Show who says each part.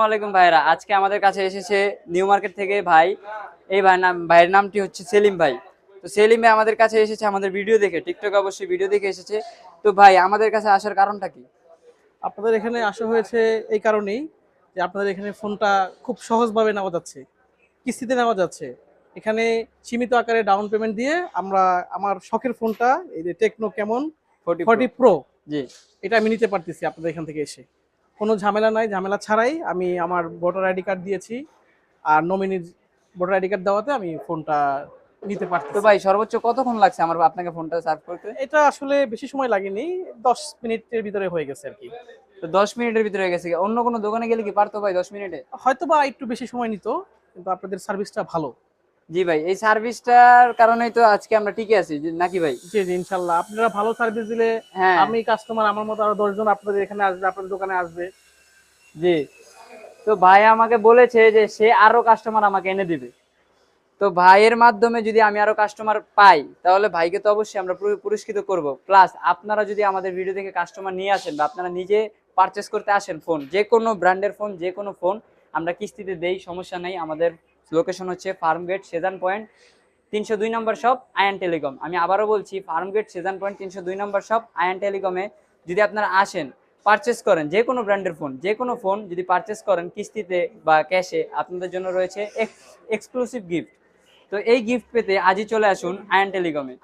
Speaker 1: আসসালামাইকুম ভাইরা। আজকে আমাদের কাছে এসেছে নিউ মার্কেট থেকে ভাই। এই ভাই নাম ভাইয়ের নামটি হচ্ছে সেলিম ভাই। তো সেলিম ভাই আমাদের কাছে এসেছে আমাদের ভিডিও দেখে টিকটক অবশ্যই ভিডিও দেখে এসেছে। তো ভাই আমাদের কাছে আসার কারণটা কি?
Speaker 2: আপনাদের এখানে আসা হয়েছে এই কারণেই যে আপনাদের এখানে ফোনটা খুব সহজভাবে নেওয়া যাচ্ছে কিস্তিতে নেওয়া যাচ্ছে। এখানে সীমিত আকারে ডাউন পেমেন্ট দিয়ে আমরা আমার শখের ফোনটা এই যে টেকনো কেমন
Speaker 1: ফোর্টি
Speaker 2: ফর্টি প্রো
Speaker 1: জি।
Speaker 2: এটা আমি নিতে পারতেছি আপনাদের এখান থেকে এসে। কোনো ঝামেলা নাই ঝামেলা ছাড়াই আমি আমার ভোটার আইডি কার্ড দিয়েছি আর নমিনির ভোটার আইডি কার্ড দেওয়াতে আমি ফোনটা নিতে
Speaker 1: তো ভাই সর্বোচ্চ কতক্ষণ লাগছে আমার আপনাকে ফোনটা সার্ভ করতে?
Speaker 2: এটা আসলে বেশি সময় লাগেনি দশ মিনিটের ভিতরে হয়ে গেছে আর কি।
Speaker 1: তো দশ মিনিটের ভিতরে হয়ে গেছে অন্য কোনো দোকানে গেলে কি পারতো ভাই দশ মিনিটে?
Speaker 2: হয়তো বা একটু বেশি সময় নিত কিন্তু আপনাদের সার্ভিসটা ভালো।
Speaker 1: জি ভাই এই সার্ভিসটার কারণেই তো আজকে আমরা টিকে আছি নাকি ভাই?
Speaker 2: জি জি ইনশাল্লাহ। আপনারা ভালো সার্ভিস দিলে
Speaker 1: হ্যাঁ।
Speaker 2: আমি কাস্টমার আমার মতো আরও দশজন আপনাদের এখানে আসবে আপনাদের দোকানে আসবে।
Speaker 1: জি। তো ভাই আমাকে বলেছে যে সে আরও কাস্টমার আমাকে এনে দিবে। তো ভাইয়ের মাধ্যমে যদি আমি আরও কাস্টমার পাই তাহলে ভাইকে তো অবশ্যই আমরা পুরস্কৃত করব। প্লাস আপনারা যদি আমাদের ভিডিও থেকে কাস্টমার নিয়ে আসেন বা আপনারা নিজে পারচেস করতে আসেন ফোন যে কোনো ব্র্যান্ডের ফোন যে কোনো ফোন আমরা কিস্তিতে দেই সমস্যা নেই আমাদের লোকেশন হচ্ছে ফার্ম ফার্মগেট সেজান পয়েন্ট তিনশো দুই নম্বর শপ আয়ান টেলিকম আমি আবারও বলছি ফার্ম ফার্মগেট সেজান পয়েন্ট তিনশো দুই নম্বর শপ আয়ান টেলিকমে যদি আপনারা আসেন পারচেস করেন, যে কোনো ব্র্যান্ডের ফোন যে কোনো ফোন যদি পারচেস করেন, কিস্তিতে বা ক্যাশে আপনাদের জন্য রয়েছে এক্সক্লুসিভ গিফট তো এই গিফট পেতে আজই চলে আসুন আয়ান টেলিকমে